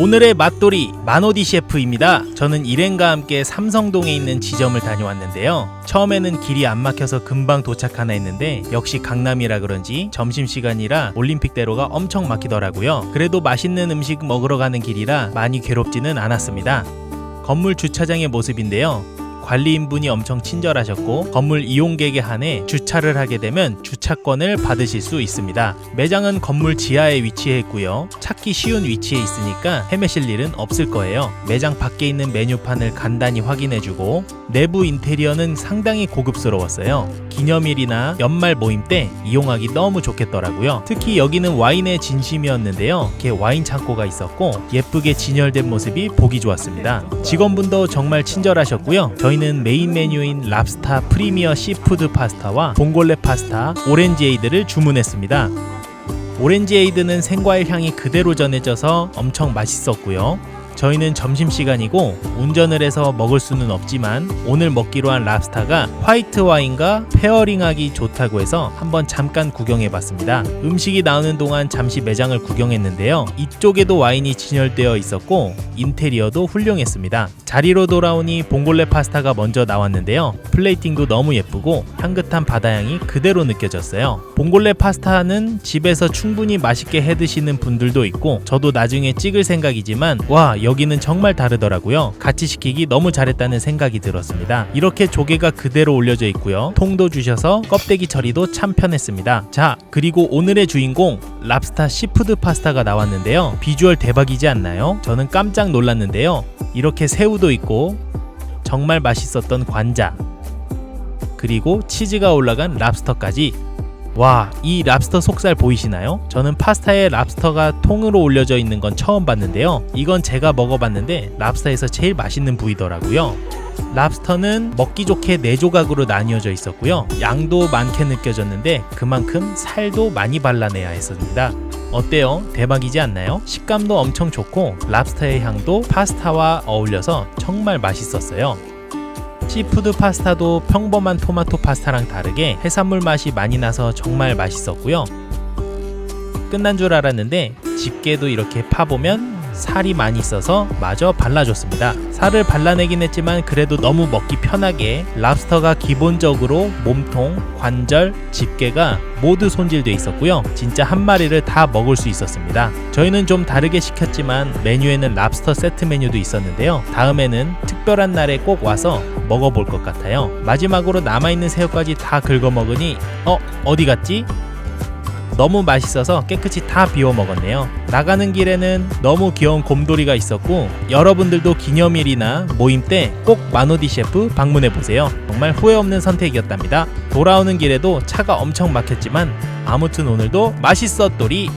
오늘의 맛돌이 만오디 셰프입니다. 저는 일행과 함께 삼성동에 있는 지점을 다녀왔는데요. 처음에는 길이 안 막혀서 금방 도착하나 했는데 역시 강남이라 그런지 점심시간이라 올림픽대로가 엄청 막히더라고요. 그래도 맛있는 음식 먹으러 가는 길이라 많이 괴롭지는 않았습니다. 건물 주차장의 모습인데요. 관리인분이 엄청 친절하셨고 건물 이용객에 한해 주차 를 하게 되면 주차권을 받으실 수 있습니다. 매장은 건물 지하에 위치해 있고요. 찾기 쉬운 위치에 있으니까 헤매실 일은 없을 거예요. 매장 밖에 있는 메뉴판을 간단히 확인해주고 내부 인테리어는 상당히 고급스러웠어요. 기념일이나 연말 모임 때 이용하기 너무 좋겠더라고요. 특히 여기는 와인의 진심이었는데요. 이렇게 와인 창고가 있었고 예쁘게 진열된 모습이 보기 좋았습니다. 직원분도 정말 친절하셨고요. 저희는 메인 메뉴인 랍스타 프리미어 시푸드 파스타와 봉골레 파스타, 오렌지 에이드를 주문했습니다. 오렌지 에이드는 생과일 향이 그대로 전해져서 엄청 맛있었고요. 저희는 점심시간이고 운전을 해서 먹을 수는 없지만 오늘 먹기로 한 랍스타가 화이트 와인과 페어링하기 좋다고 해서 한번 잠깐 구경해 봤습니다. 음식이 나오는 동안 잠시 매장을 구경했는데요. 이쪽에도 와인이 진열되어 있었고 인테리어도 훌륭했습니다. 자리로 돌아오니 봉골레 파스타가 먼저 나왔는데요. 플레이팅도 너무 예쁘고 향긋한 바다향이 그대로 느껴졌어요. 봉골레 파스타는 집에서 충분히 맛있게 해 드시는 분들도 있고 저도 나중에 찍을 생각이지만 와 여기는 정말 다르더라고요. 같이 시키기 너무 잘했다는 생각이 들었습니다. 이렇게 조개가 그대로 올려져 있고요. 통도 주셔서 껍데기 처리도 참 편했습니다. 자 그리고 오늘의 주인공 랍스타 시푸드 파스타가 나왔는데요. 비주얼 대박이지 않나요? 저는 깜짝 놀랐는데요. 이렇게 새우도 있고 정말 맛있었던 관자 그리고 치즈가 올라간 랍스터까지 와, 이 랍스터 속살 보이시나요? 저는 파스타에 랍스터가 통으로 올려져 있는 건 처음 봤는데요. 이건 제가 먹어봤는데 랍스터에서 제일 맛있는 부위더라고요. 랍스터는 먹기 좋게 네 조각으로 나뉘어져 있었고요. 양도 많게 느껴졌는데 그만큼 살도 많이 발라내야 했습니다. 어때요? 대박이지 않나요? 식감도 엄청 좋고 랍스터의 향도 파스타와 어울려서 정말 맛있었어요. 시푸드 파스타도 평범한 토마토 파스타랑 다르게 해산물 맛이 많이 나서 정말 맛있었고요. 끝난 줄 알았는데 집게도 이렇게 파보면 살이 많이 있어서 마저 발라줬습니다. 살을 발라내긴 했지만 그래도 너무 먹기 편하게 랍스터가 기본적으로 몸통, 관절, 집게가 모두 손질돼 있었고요. 진짜 한 마리를 다 먹을 수 있었습니다. 저희는 좀 다르게 시켰지만 메뉴에는 랍스터 세트 메뉴도 있었는데요. 다음에는 특별한 날에 꼭 와서 먹어볼 것 같아요. 마지막으로 남아있는 새우까지 다 긁어 먹으니 어 어디 갔지? 너무 맛있어서 깨끗이 다 비워 먹었네요. 나가는 길에는 너무 귀여운 곰돌이가 있었고 여러분들도 기념일이나 모임 때 꼭 마노디 셰프 방문해 보세요. 정말 후회 없는 선택이었답니다. 돌아오는 길에도 차가 엄청 막혔지만 아무튼 오늘도 맛있었돌이